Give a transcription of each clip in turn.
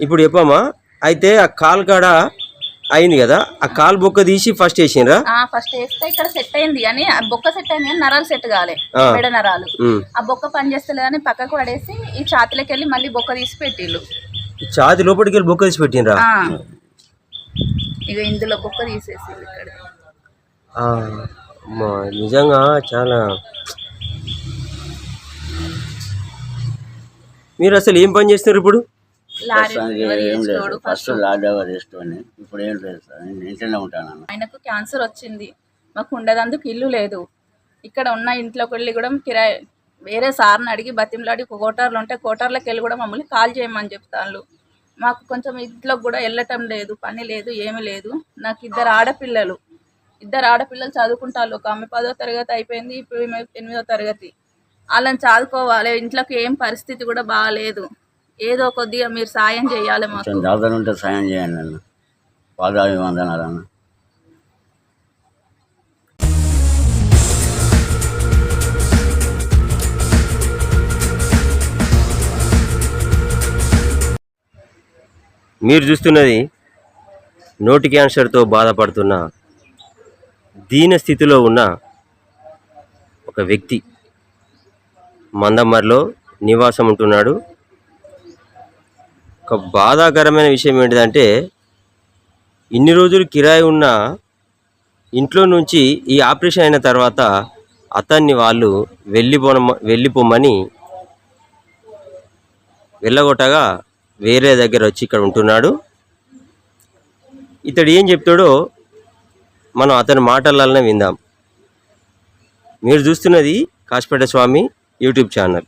ఇప్పుడు చెప్పమ్మా. అయితే ఆ కాలు కాడ అయింది కదా ఆ కాలు బొక్క తీసి ఫస్ట్ వేసిండ్రా ఆ ఫస్ట్ వేస్తే ఇక్కడ సెట్ అయింది అని ఆ బొక్క సెట్ అయింది కానీ నరాలు సెట్ కాలే. మెడ నరాలు. ఆ బొక్క పని చేస్తలేదు అని పక్కకు పడేసి ఈ ఛాతిలోకి వెళ్ళి మళ్ళీ బొక్క తీసి పెట్టిళ్ళు. ఈ ఛాతి లోపలికి వెళ్ళి బొక్క తీసి పెట్టిండ్రా. ఇక ఇందులో బొక్క తీసేసి ఇక్కడ. నిజంగా చాలా. మీరు అసలు ఏం పని చేస్తున్నారు ఇప్పుడు? లారీ ఫస్ట్ లాడ్ డ్రైవర్ చేసేవాడిని ఇప్పుడు ఏం లేదు సార్. నేను ఇంట్లోనే ఉంటాను ఆయనకు క్యాన్సర్ వచ్చింది. మాకు ఉండదందుకు ఇల్లు లేదు. ఇక్కడ ఉన్న ఇంట్లోకి వెళ్ళి కూడా కిరాయి వేరే సార్ని అడిగి బతిమలాడి కోటార్లు ఉంటే కోటార్లకు వెళ్ళి కూడా మమ్మల్ని కాల్ చేయమని చెప్తాను మాకు కొంచెం ఇంట్లోకి కూడా వెళ్ళటం లేదు పని లేదు ఏమీ లేదు. నాకు ఇద్దరు ఆడపిల్లలు. ఇద్దరు ఆడపిల్లలు చదువుకుంటారు ఒక ఆమె పదో తరగతి అయిపోయింది ఇప్పుడు ఎనిమిదో తరగతి. వాళ్ళని చదువుకోవాలి ఇంట్లోకి ఏం పరిస్థితి కూడా బాగాలేదు. ఏదో కొద్దిగా మీరు సాయం చేయాలి మాకు. కొంచెం దాదాపు ఉంటే సాయం చేయండి అన్న. పాదాభివందనాలు అన్న. మీరు చూస్తున్నది నోటి క్యాన్సర్తో బాధపడుతున్న దీన స్థితిలో ఉన్న ఒక వ్యక్తి. మందమ్మర్లో నివాసం ఉంటున్నాడు. ఒక బాధాకరమైన విషయం ఏంటిదంటే ఇన్ని రోజులు కిరాయి ఉన్న ఇంట్లో నుంచి ఈ ఆపరేషన్ అయిన తర్వాత అతన్ని వాళ్ళు వెళ్ళిపోన వెళ్ళిపోమని వెళ్ళగొట్టగా వేరే దగ్గర వచ్చి ఇక్కడ ఉంటున్నాడు. ఇతడు ఏం చెప్తాడో మనం అతని మాటలనే విందాం. మీరు చూస్తున్నది కాశపేట స్వామి యూట్యూబ్ ఛానల్.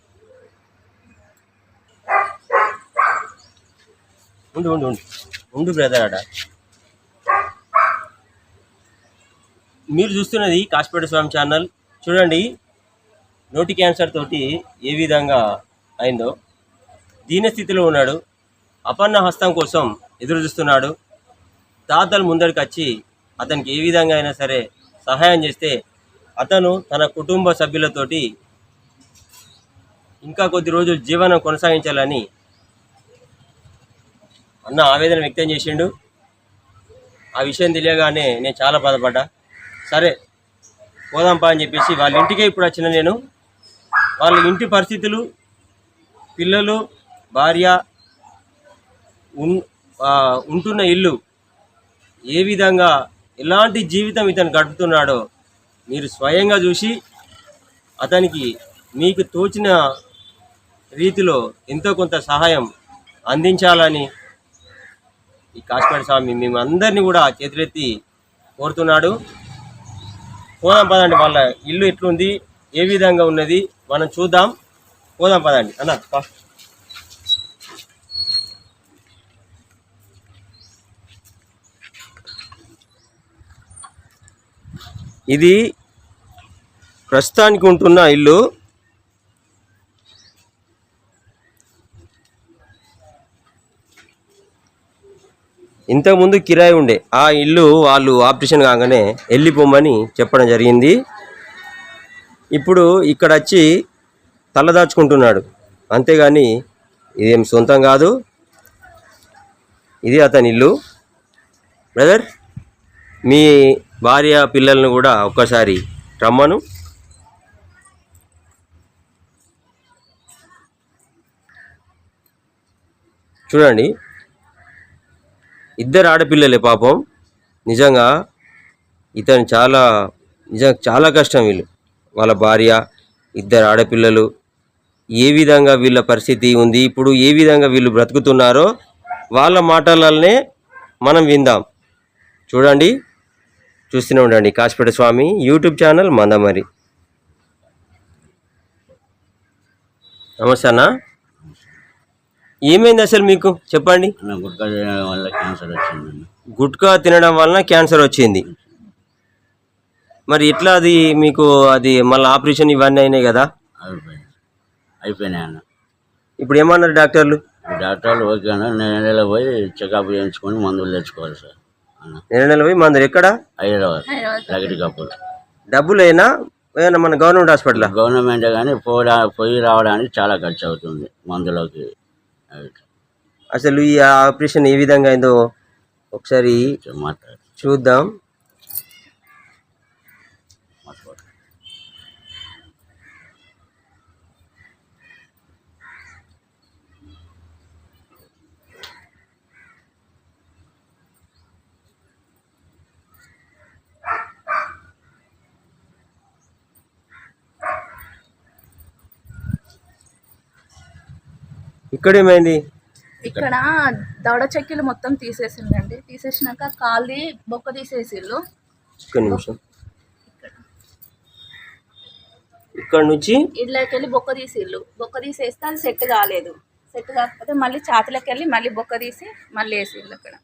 ఉండు ఉండు ఉండు. ఉండు బ్రదర్ అడ మీరు చూస్తున్నది కాశపేట స్వామి ఛానల్ చూడండి నోటి క్యాన్సర్ తోటి ఏ విధంగా అయిందో. దీనస్థితిలో ఉన్నాడు. అపన్న హస్తం కోసం ఎదురు చూస్తున్నాడు. తాతలు ముందరికి వచ్చి అతనికి ఏ విధంగా అయినా సరే సహాయం చేస్తే అతను తన కుటుంబ సభ్యులతోటి ఇంకా కొద్ది రోజులు జీవనం కొనసాగించాలని అన్న ఆవేదన వ్యక్తం చేసిండు. ఆ విషయం తెలియగానే నేను చాలా బాధపడ్డా. సరే పోదాంపా అని చెప్పేసి వాళ్ళ ఇంటికే ఇప్పుడు వచ్చిన నేను. వాళ్ళ ఇంటి పరిస్థితులు పిల్లలు భార్య ఉంటున్న ఇల్లు ఏ విధంగా ఎలాంటి జీవితం ఇతను గడుపుతున్నాడో మీరు స్వయంగా చూసి అతనికి మీకు తోచిన రీతిలో ఎంతో కొంత సహాయం అందించాలని ఈ కాశ్మీర స్వామి మేము అందరినీ కూడా చేతులెత్తి కోరుతున్నాడు. పోదాం పదండి వాళ్ళ ఇల్లు ఎట్లుంది ఏ విధంగా ఉన్నది మనం చూద్దాం. పోదాం పదండి అన్న పా. ఇది ప్రస్తుతానికి ఉంటున్న ఇల్లు. ఇంతకుముందు కిరాయి ఉండే. ఆ ఇల్లు వాళ్ళు ఆపరేషన్ కాగానే వెళ్ళిపోమని చెప్పడం జరిగింది. ఇప్పుడు ఇక్కడ వచ్చి తలదాచుకుంటున్నాడు అంతేగాని ఇదేం సొంతం కాదు. ఇది అతని ఇల్లు. బ్రదర్ మీ భార్య పిల్లలను కూడా ఒక్కసారి రమ్మను. చూడండి. ఇద్దరు ఆడపిల్లలే పాపం. నిజంగా ఇతను చాలా నిజంగా చాలా కష్టం వీళ్ళు. వాళ్ళ భార్య ఇద్దరు ఆడపిల్లలు. ఏ విధంగా వీళ్ళ పరిస్థితి ఉంది ఇప్పుడు ఏ విధంగా వీళ్ళు బ్రతుకుతున్నారో వాళ్ళ మాటలనే మనం విందాం. చూడండి చూస్తూనే ఉండండి. Kashapeta Swamy YouTube channel Mandamarri. నమస్తే అన్న. ఏమైంది అసలు మీకు? చెప్పండి. అన్న గుట్కా వల్ల క్యాన్సర్ వచ్చిందండి గుట్కా తినడం వలన క్యాన్సర్ వచ్చింది. మరి ఎట్లా అది మీకు అది మళ్ళీ ఆపరేషన్ ఇవన్నీ అయినాయి కదా? అయిపోయింది. అయిపోయినాయి అన్న. ఇప్పుడు ఏమన్నారు డాక్టర్లు? డాక్టర్లు ఓకే అన్న. నేను నెల పోయి చెకప్ చేయించుకొని మందులు తెచ్చుకోవాలి సార్ అన్న. నెల నెల పోయి మందులు ఎక్కడ? హైదరాబాద్. లగటి కప్పులు డబ్బులైనా? ఏమన్నా మన గవర్నమెంట్ హాస్పిటల్? గవర్నమెంట్ కానీ పోడా పోయి రావడానికి చాలా ఖర్చు అవుతుంది మందులోకి. అసలు ఈ ఆపరేషన్ ఏ విధంగా అయిందో ఒకసారి చూద్దాం మాట్లాడు ఇక్కడ ఏమైంది ఇక్కడ దవడ చెక్కీలు మొత్తం తీసేసిందండి. తీసేసినాక కాలి బొక్క తీసేసిళ్ళు ఒక్క నిమిషం. ఇక్కడ. నుంచి? ఇళ్ళకి వెళ్ళి బొక్క తీసిళ్ళు బొక్క తీసేస్తే అది సెట్ కాలేదు. సెట్ కాకపోతే మళ్ళీ ఛాతిలోకి వెళ్ళి మళ్ళీ బొక్క తీసి మళ్ళీ వేసిళ్ళు అక్కడ.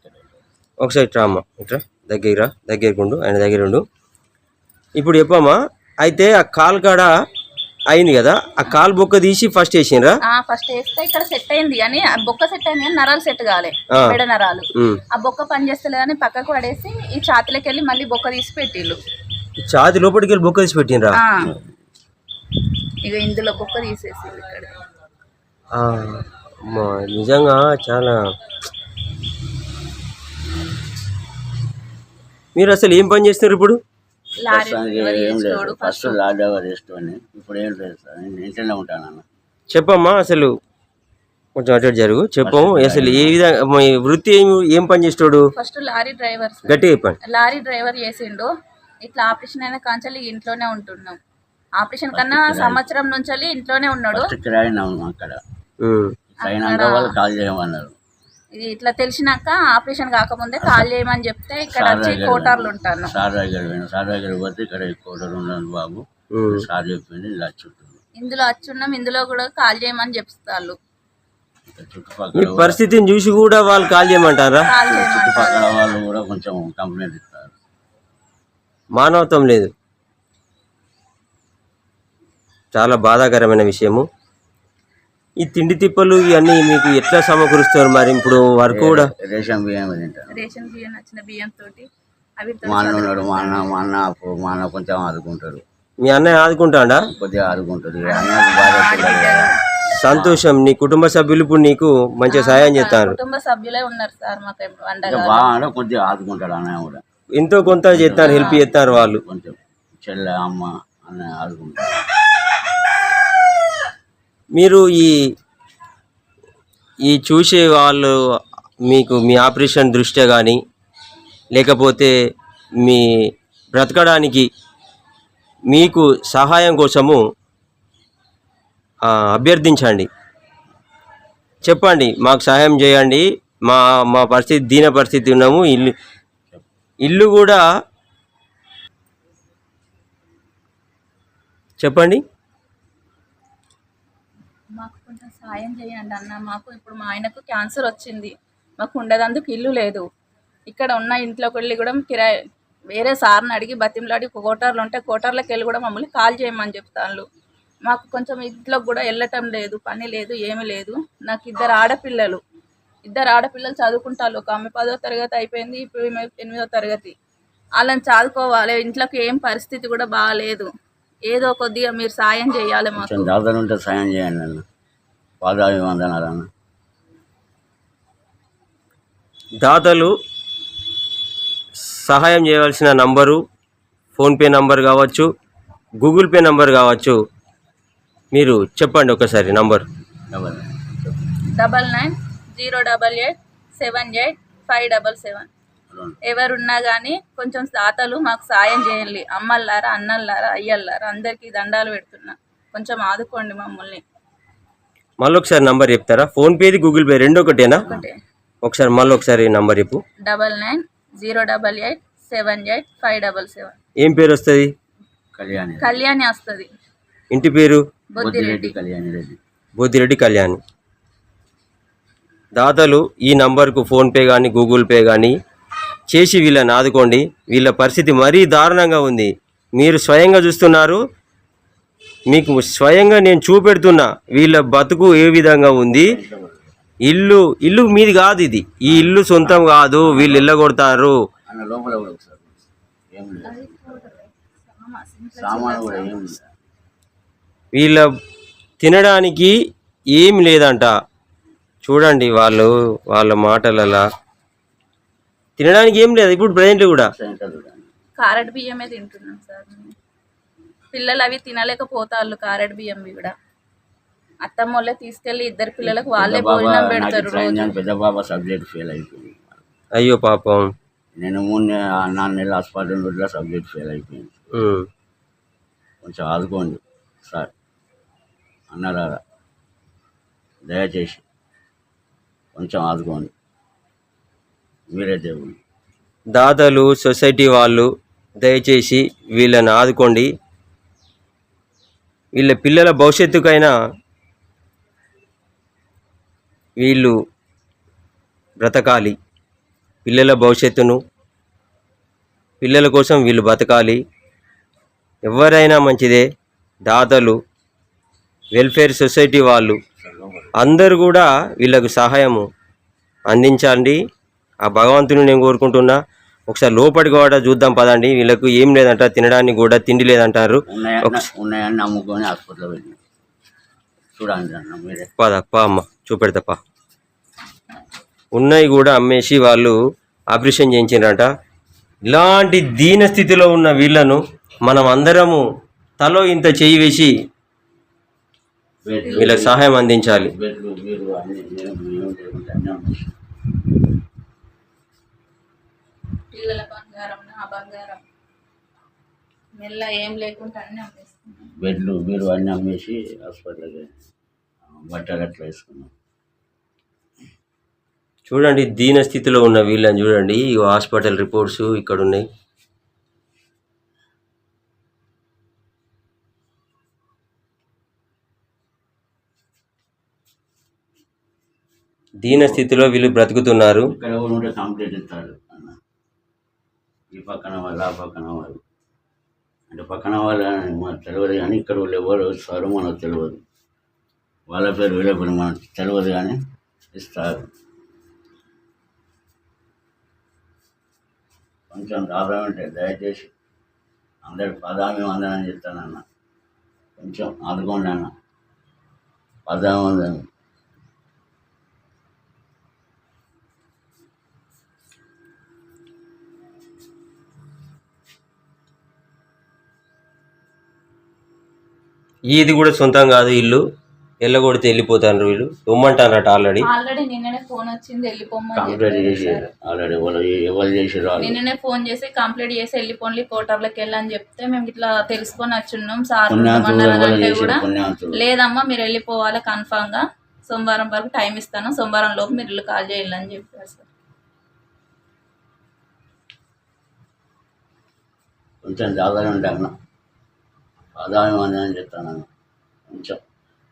ఒకసారి ఇట్రా అమ్మ ఇట్రా దగ్గర దగ్గరకుండు. ఆయన దగ్గర ఉండు ఇప్పుడు చెప్పమ్మా. అయితే ఆ కాలు కాడ అయింది కదా? ఆ కాలు బొక్క తీసి ఫస్ట్ వేసిండ్రా ఫస్ట్ వేస్తే ఇక్కడ సెట్ అయింది అని ఆ బొక్క సెట్ అయింది కానీ నరాలు సెట్ కాలే. మెడ నరాలు. ఆ బొక్క పని చేస్తలేదని పక్కకు పడేసి ఈ ఛాతిలోకి వెళ్ళి మళ్ళీ బొక్క తీసి పెట్టిళ్ళు. ఈ ఛాతి లోపలికి వెళ్ళి బొక్క తీసి పెట్టిండ్రా. ఇక ఇందులో బొక్క తీసేసి ఇక్కడ. నిజంగా చాలా. మీరు అసలు ఏం పని చేస్తున్నారు ఇప్పుడు? లారీ డ్రైవర్ ఫస్ట్ లాడ్ అవర్ వేసుకొని ఇప్పుడు ఏం లేదు సార్. నేను ఇంట్లోనే ఉంటాను అన్న. చెప్పమ్మా అసలు కొంచెం అటు జరుగు. చెప్పము అసలు ఏ విధంగా మీ వృత్తి ఏం ఏం పని చేస్తాడు? First lorry driver sir. గట్టిగా చెప్పండి. లారీ డ్రైవర్ చేసిండు. ఇట్లా ఆపరేషన్ అయిన కాంచెల్లి ఇంట్లోనే ఉంటున్నాం. ఆపరేషన్ కన్నా సంవత్సరం నుంచి ఇంట్లోనే ఉన్నాడు. ఫస్ట్ అక్కడ. ఉమ్. అయినాక వాళ్ళు కాల్ చేయమన్నారు. ఇది ఇట్లా తెలిసినాక ఆపరేషన్ కాకముందే కాల్ చేయమని చెప్తే ఇక్కడ వచ్చి కోటార్లు ఉంటాను సార్ దగ్గర పోయినా సార్ దగ్గర పోతే ఇక్కడ ఉన్నాను బాబు. సార్ చెప్పింది ఇలా చుట్టూ ఇందులో వచ్చున్నాం ఇందులో కూడా కాల్ చేయమని చెప్తారు ఇక్కడ మీ చుట్టుపక్కల పరిస్థితిని చూసి కూడా వాళ్ళు కాల్ చేయమంటారా? కాల్ చేయమంటారు. చుట్టుపక్కల వాళ్ళు కూడా కొంచెం కంప్లైంట్ ఇస్తారు. మానవత్వం లేదు. చాలా బాధాకరమైన విషయము. ఈ తిండి తిప్పలు ఇవన్నీ మీకు ఎట్లా సమకూరుస్తారు మరి ఇప్పుడు వరకు కూడా? రేషన్ బియ్యం తింటాను రేషన్ బియ్యం వచ్చిన బియ్యం తోటి అవి మా అన్న ఉన్నాడు మా అన్న మా అన్న అప్పు- మా అన్న కొంచెం ఆదుకుంటాడు. మీ అన్నయ్య ఆదుకుంటాడా? కొద్దిగా ఆదుకుంటాడు. ఇక అన్నకు బాగా పిల్లలు సంతోషం నీ కుటుంబ సభ్యులు ఇప్పుడు నీకు మంచిగా సహాయం చేస్తారు. కుటుంబ సభ్యులే ఉన్నారు సార్ మాకు ఇంకా బాగా అంటే కొద్దిగా ఆదుకుంటాడు అన్నయ్య కూడా. ఎంతో కొంత చేస్తారు హెల్ప్ చేస్తారు వాళ్ళు. కొంచెం చెల్లె అమ్మ అన్నయ్య ఆదుకుంటాడు మీరు ఈ ఈ చూసే వాళ్ళు మీకు మీ ఆపరేషన్ దృష్ట్యా కానీ లేకపోతే మీ బ్రతకడానికి మీకు సహాయం కోసము అభ్యర్థించండి. చెప్పండి మాకు సహాయం చేయండి. మా మా పరిస్థితి దీన పరిస్థితి ఉన్నాము. ఇల్లు ఇల్లు కూడా చెప్పండి మాకు కొంచెం సాయం చేయండి అన్న. మాకు ఇప్పుడు మా ఆయనకు క్యాన్సర్ వచ్చింది. మాకు ఉండేదందుకు ఇల్లు లేదు. ఇక్కడ ఉన్న ఇంట్లోకి వెళ్ళి కూడా కిరాయి వేరే సార్ని అడిగి బతిమలాడి కోటర్లు ఉంటే కోటర్లకు వెళ్ళి కూడా మమ్మల్ని కాల్ చేయమని చెప్తాను మాకు కొంచెం ఇంట్లోకి కూడా వెళ్ళటం లేదు పని లేదు ఏమీ లేదు. నాకు ఇద్దరు ఆడపిల్లలు. ఇద్దరు ఆడపిల్లలు చదువుకుంటారు ఒక ఆమె పదో తరగతి అయిపోయింది ఇప్పుడు ఈమె ఎనిమిదో తరగతి. వాళ్ళని చదువుకోవాలి ఇంట్లోకి ఏం పరిస్థితి కూడా బాగాలేదు ఏదో కొద్దిగా మీరు సాయం చేయాలి మాకు. సాయం చేయండి అన్న పాదాభివందనాలు. అన్న దాతలు సహాయం చేయవలసిన నంబరు ఫోన్పే నంబర్ కావచ్చు గూగుల్ పే నంబర్ కావచ్చు. మీరు చెప్పండి ఒకసారి number. Double double nine zero double eight seven eight five double seven. ఎవరున్నా కానీ కొంచెం దాతలు మాకు సాయం చేయండి. అమ్మల్లారా అన్నల్లారా అయ్యల్లారా అందరికీ దండాలు పెడుతున్నా. కొంచెం ఆదుకోండి మమ్మల్ని. మళ్ళీ ఒకసారి నంబర్ చెప్తారా? ఫోన్పేది గూగుల్ పే రెండు ఒకటేనా? ఒకటే. ఒకసారి మళ్ళీ ఒకసారి నంబర్ చెప్పు. Double nine zero double eight seven eight five double seven ఏం పేరు వస్తుంది? కళ్యాణి. కళ్యాణి వస్తుంది. ఇంటి పేరు? బొద్దిరెడ్డి. కళ్యాణి రెడ్డి. బోదిరెడ్డి కళ్యాణ్. దాతలు ఈ నంబర్కు ఫోన్పే కానీ గూగుల్ పే కానీ చేసి వీళ్ళని ఆదుకోండి. వీళ్ళ పరిస్థితి మరీ దారుణంగా ఉంది. మీరు స్వయంగా చూస్తున్నారు. మీకు స్వయంగా నేను చూపెడుతున్నా వీళ్ళ బతుకు ఏ విధంగా ఉంది? ఇల్లు ఇల్లు మీది కాదు ఇది. ఈ ఇల్లు సొంతం కాదు వీళ్ళు ఇళ్ళ కొడతారు అన్న లోపల కూడా ఒకసారి ఏం లేదు. సామాను కూడా ఏం లేదు. వీళ్ళ తినడానికి ఏం లేదంట. చూడండి వాళ్ళు వాళ్ళ మాటలలా. తినడానికి ఏం లేదు ఇప్పుడు ప్రజెంట్ కూడా. సెంటర్ చూడండి. కారెట్ బియ్యమే తింటున్నాం సార్. మేము. పిల్లలు అవి తినలేకపోతారు కారెట్ బియ్యంవి కూడా. అత్తమ్మ వాళ్ళే తీసుకెళ్ళి ఇద్దరు పిల్లలకు వాళ్ళే భోజనం పెడతారు ఇట్లా రోజు. అయిందని పెద్ద బాబా సబ్జెక్ట్ ఫెయిల్ అయిపోయింది. అయ్యో పాపం. నేను మూడు నాలుగు నెలల హాస్పిటల్ రోజుల సబ్జెక్ట్ ఫెయిల్ అయిపోయింది. కొంచెం ఆదుకోండి సార్. అన్నారా దయచేసి కొంచెం ఆదుకోండి. మీరే దేవుడు. దాతలు సొసైటీ వాళ్ళు దయచేసి వీళ్ళని ఆదుకోండి. వీళ్ళ పిల్లల భవిష్యత్తుకైనా వీళ్ళు బ్రతకాలి. పిల్లల భవిష్యత్తును పిల్లల కోసం వీళ్ళు బతకాలి. ఎవరైనా మంచిదే. దాతలు వెల్ఫేర్ సొసైటీ వాళ్ళు అందరూ కూడా వీళ్ళకు సహాయము అందించండి. ఆ భగవంతుని నేను కోరుకుంటున్నా. ఒకసారి లోపలికి కూడా చూద్దాం పదండి. వీళ్ళకు ఏం లేదంట తినడానికి కూడా తిండి లేదంటారు. ఉన్నాయని నమ్ముకొని హాస్పిటల్ వెళ్ళి చూడండి అమ్మ ఉన్నాయి కూడా అమ్మేసి వాళ్ళు ఆపరేషన్ చేయించారట ఇలాంటి దీన స్థితిలో ఉన్న వీళ్ళను మనం అందరము తలో ఇంత చేయి వేసి వీళ్ళకి సహాయం అందించాలి బెడ్లు మీరు అన్ని నేను మేము లేకుంటే అన్నీ అమ్మేసి. పిల్లల బంగారం. మెల్ల ఏం లేకుండా అన్నీ అమ్మేస్తున్నాం బెడ్లు మీరు అన్నీ అమ్మేసి హాస్పిటల్కి బట్టలు అట్లా వేసుకున్నాం. చూడండి దీన స్థితిలో ఉన్న వీళ్ళని చూడండి. ఈ హాస్పిటల్ రిపోర్ట్స్ ఇక్కడ ఉన్నాయి. దీన స్థితిలో వీళ్ళు బ్రతుకుతున్నారు. ఇక్కడ కంప్లీట్ ఇస్తారు. ఈ పక్కన వాళ్ళు ఆ పక్కన వాళ్ళు. అంటే పక్కన వాళ్ళు మనకు తెలియదు కానీ ఇక్కడ వాళ్ళు ఎవరు ఇస్తారో మనకు తెలియదు వాళ్ళ పేరు వీళ్ళ పేరు మనకు తెలియదు కానీ ఇస్తారు. కొంచెం లాభం ఉంటే దయచేసి అందరి పదామి వందనని చెప్తానన్న. కొంచెం ఆదుకోండి అన్న. పదామి వందనం. ఇది కూడా సొంతం కాదు ఇల్లు. ఎల్లగొడితే వెళ్ళిపోతారు వీళ్ళు. ఉమ్మంటారట ఆల్రెడీ ఆల్రెడీ నిన్ననే ఫోన్ వచ్చింది కంప్లీట్ చేసి. ఆల్రెడీ ఎవరు చేసారు నిన్ననే ఫోన్ చేసి కంప్లీట్ చేసి వెళ్ళిపోండి కోటర్లోకి వెళ్ళని చెప్తే మేము ఇట్లా తెలుసుకొని వచ్చున్నాం సార్ కూడా లేదమ్మా మీరు వెళ్ళిపోవాలి కన్ఫామ్గా. సోమవారం వరకు టైం ఇస్తాను. సోమవారం లోపు మీరు ఇల్లు కాల్ చేయాలని చెప్పారు సార్. కొంచెం జాగ్రత్త ఉంటే ఆదాయం అని చెప్తాను కొంచెం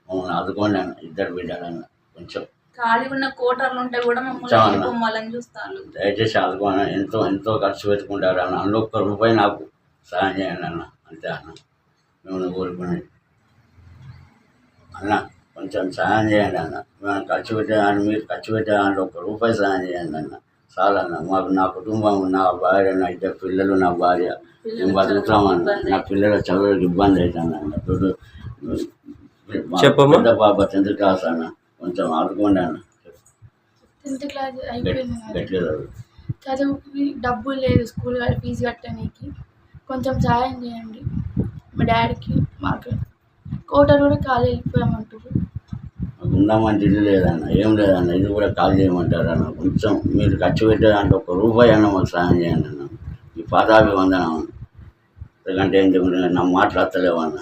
మమ్మల్ని ఆదుకోండి అన్న ఇద్దరు బిడ్డలన్న కొంచెం. ఖాళీ ఉన్న కోటర్లు ఉంటే కూడా మమ్మల్ని చూస్తాను దయచేసి ఆదుకోండి ఎంతో ఎంతో ఖర్చు పెట్టుకుంటారు అన్న. అందులో ఒక్క రూపాయి నాకు సహాయం చేయండి అన్న. అంతే అన్న. మేము కోరుకునేది అన్న కొంచెం సహాయం చేయండి అన్న. మేము ఖర్చు పెట్టేదాన్ని మీరు ఖర్చు పెట్టేదాంట్లో ఒక్క రూపాయి సహాయం చేయండి అన్న. చాలన్న. మాకు నా కుటుంబం నా భార్య నా ఇద్దరు పిల్లలు నా భార్య. మేము బతుకుతామన్న. నా పిల్లల చదువులకు ఇబ్బంది అవుతుంది అన్న ఇప్పుడు. పెద్ద పాప టెన్త్ క్లాస్ అన్న. కొంచెం ఆదుకోండి అన్న. టెన్త్ క్లాస్ అయిపోయింది చదువుకి డబ్బులు లేదు స్కూల్ ఫీజు కట్టడానికి కొంచెం సాయం చేయండి. మా డాడీకి మాకు. కోటలు కూడా ఖాళీ వెళ్ళిపోయామంటారు ఉందామంటే లేదన్న ఏం లేదన్న ఇది కూడా కాల్ చేయమంటారన్న కొంచెం మీరు ఖర్చు పెట్టే దాంట్లో ఒక రూపాయి అన్న మాకు సాయం చేయండి అన్న. ఈ పాదాభి వందనం ఎందుకంటే ఏం నా మాట్లాడతలేవన్న.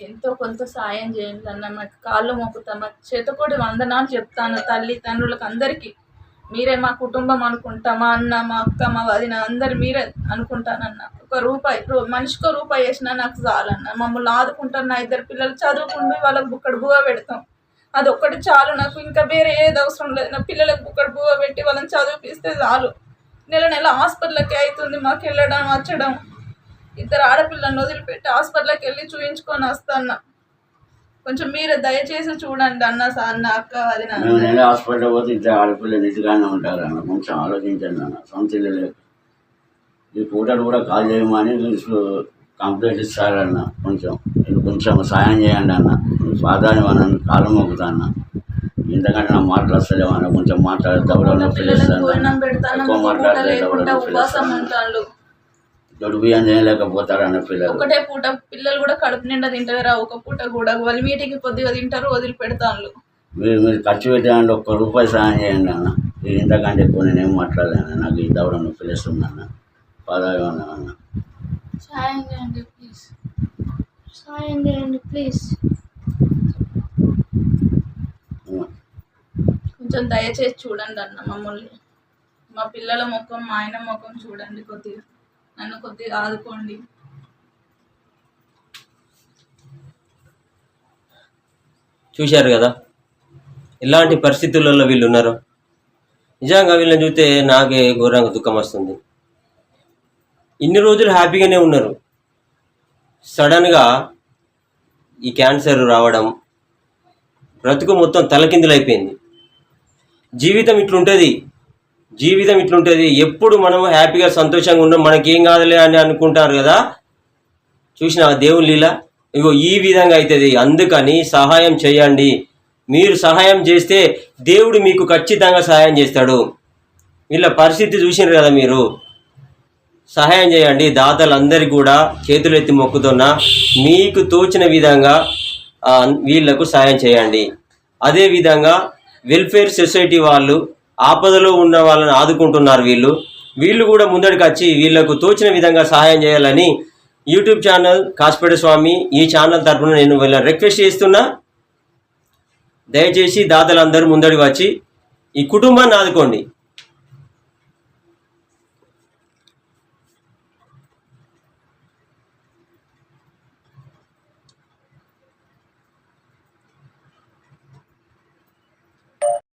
ఎంతో కొంత సాయం చేయండి అన్న మాకు కాళ్ళు మొక్కుతాం మాకు చేతకోటి వందనాలు చెప్తాను తల్లి తండ్రులకు అందరికీ. మీరే మా కుటుంబం అనుకుంటా మా అన్న మా అక్క మా వదిన అందరు మీరే అనుకుంటానన్న. ఒక రూపాయి మనిషికి మనిషికో రూపాయి వేసినా నాకు చాలన్న. మమ్మల్ని ఆదుకుంటాను నా ఇద్దరు పిల్లలు చదువుకుంటూ వాళ్ళకి బుక్కడు బువ పెడతాం. అది ఒక్కటి చాలు నాకు. ఇంకా వేరే ఏది అవసరం లేదు. నా పిల్లలకు బుక్కడు బువ పెట్టి వాళ్ళని చదివిపిస్తే చాలు. నెల నెల హాస్పిటల్కి అవుతుంది మాకు వెళ్ళడం వచ్చడం ఇద్దరు ఆడపిల్లని వదిలిపెట్టి హాస్పిటల్కి వెళ్ళి చూపించుకొని వస్తాను కొంచెం మీరే దయచేసి చూడండి అన్న సార్ అన్న అక్క అది నా మేము నెల హాస్పిటల్ పోతే ఇద్దరు ఆడపిల్లలు ఇంటిగానే ఉంటారు అన్న. కొంచెం ఆలోచించండి అన్న. సొంత ఈ పూటలు కూడా కాల్ చేయమని కంప్లైంట్ ఇస్తారన్న కొంచెం కొంచెం సాయం చేయండి అన్న. పాదాన్ని మనం కాలం మొక్కుతా అన్న. ఎందుకంటే నా మాట్లాడలేము అన్న. కొంచెం మాట్లాడే దవడ నొప్పి ఎక్కువ నొప్పి బియ్యం చేయలేకపోతారు అన్న పిల్లలు. ఒకటే పూట పిల్లలు కూడా కడుపు నిండా తింటారా ఒక పూట కూడా. వాళ్ళు మీటికి కొద్దిగా తింటారు వదిలిపెడతాను మీరు మీరు ఖర్చు పెట్టేయండి ఒక్క రూపాయి సాయం చేయండి అన్న. ఇంతకంటే ఎక్కువ నేనేం మాట్లాడలేను నాకు ఈ దవడ నొప్పి లేస్తుంది అన్న. పదవి అన్న అన్న. సాయం చేయండి ప్లీజ్ సాయం చేయండి ప్లీజ్ కొంచెం దయచేసి చూడండి అన్న మమ్మల్ని. మా పిల్లల ముఖం మా ఆయన ముఖం చూడండి కొద్దిగా. నన్ను కొద్దిగా ఆదుకోండి. చూశారు కదా? ఎలాంటి పరిస్థితులలో వీళ్ళు ఉన్నారు నిజంగా వీళ్ళని చూస్తే నాకే ఘోరంగా దుఃఖం వస్తుంది. ఇన్ని రోజులు హ్యాపీగానే ఉన్నారు. సడన్గా ఈ క్యాన్సర్ రావడం బ్రతుకు మొత్తం తలకిందులైపోయింది. జీవితం ఇట్లుంటుంది. జీవితం ఇట్లుంటుంది. ఎప్పుడు మనం హ్యాపీగా సంతోషంగా ఉన్నాం మనకేం కాదులే అని అనుకుంటారు కదా? చూసిన దేవుని లీల? ఇగో ఈ విధంగా అవుతుంది అందుకని సహాయం చేయండి. మీరు సహాయం చేస్తే దేవుడు మీకు ఖచ్చితంగా సహాయం చేస్తాడు. వీళ్ళ పరిస్థితి చూసినారు కదా మీరు? సహాయం చేయండి. దాతలందరికీ కూడా చేతులు ఎత్తి మొక్కుతున్నా మీకు తోచిన విధంగా వీళ్ళకు వీళ్ళకు సహాయం చేయండి. అదేవిధంగా వెల్ఫేర్ సొసైటీ వాళ్ళు ఆపదలో ఉన్న వాళ్ళని ఆదుకుంటున్నారు వీళ్ళు. వీళ్ళు కూడా ముందడికి వచ్చి వీళ్ళకు తోచిన విధంగా సహాయం చేయాలని యూట్యూబ్ ఛానల్ కాసిపేట స్వామి ఈ ఛానల్ తరఫున నేను వీళ్ళని రిక్వెస్ట్ చేస్తున్నా. దయచేసి దాతలందరూ ముందడికి వచ్చి ఈ కుటుంబాన్ని ఆదుకోండి.